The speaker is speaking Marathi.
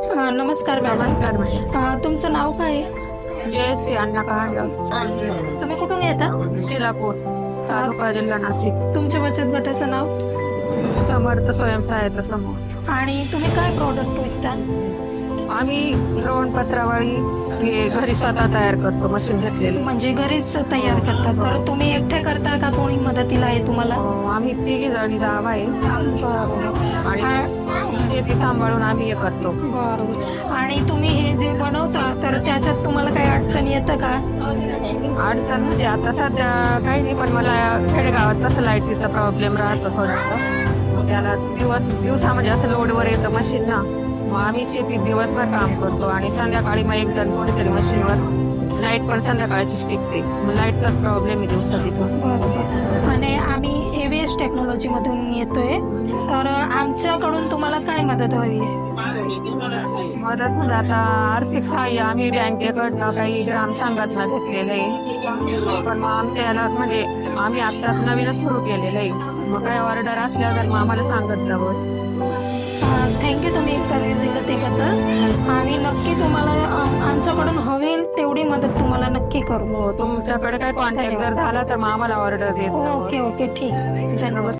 अ, नमस्कार मॅडम. नमस्कार मॅडम. अ, तुमचं नाव काय आहे? जय श्री अण्णा कहांडा तुम्ही कुठून येता? शिलापूर तालुका जिल्हा नाशिक. तुमच्या बचत गटाचं नाव? समर्थ स्वयंसहायता समूह. आणि तुम्ही काय प्रॉडक्ट विकता? आम्ही द्रोणपत्रावळी हे घरी स्वतः तयार करतो मशीन घेतलेलं. म्हणजे घरीच तयार करता. तर तुम्ही एकटे करता का कोणी मदतीला आहे तुम्हाला? आम्ही तिघी जणी जाव आहे. आणि शेती सांभाळून आम्ही हे करतो. बरोबर आणि तुम्ही हे जे बनवता तर त्याच्यात तुम्हाला काही अडचण येतं का? अडचण म्हणजे आता सध्या काही नाही पण मला खेडेगावात कसं लाईटीचा प्रॉब्लेम राहतो थोडासा. त्याला दिवस दिवसा म्हणजे असं लोडवर येतं मशीन ना. मग आम्ही शेतीत दिवसभर काम करतो आणि संध्याकाळी मग एक जण कोणीतरी मशीनवर लाइट पण संध्याकाळची टिकते. मग लाईटचा प्रॉब्लेम आहे दिवसा तिथं आणि आम्ही एव्हीएस टेक्नॉलॉजी मधून येतोय. तर आमच्याकडून तुम्हाला काय मदत हवी आहे? मदत म्हणजे आता आर्थिक सहाय्य आम्ही बँकेकडनं काही ग्राम संघटना घेतलेलं आहे. पण मग आमच्या म्हणजे आम्ही आत्ताच नवीनच सुरू केलेलं आहे. मग काही ऑर्डर असल्या तर मग आम्हाला सांगत जा बस. थँक्यू तुम्ही नक्की करू. हो, तुमच्याकडे काय कॉन्टॅक्ट जर झाला तर मग आम्हाला ऑर्डर देत ओके ओके ठीक धन्यवाद.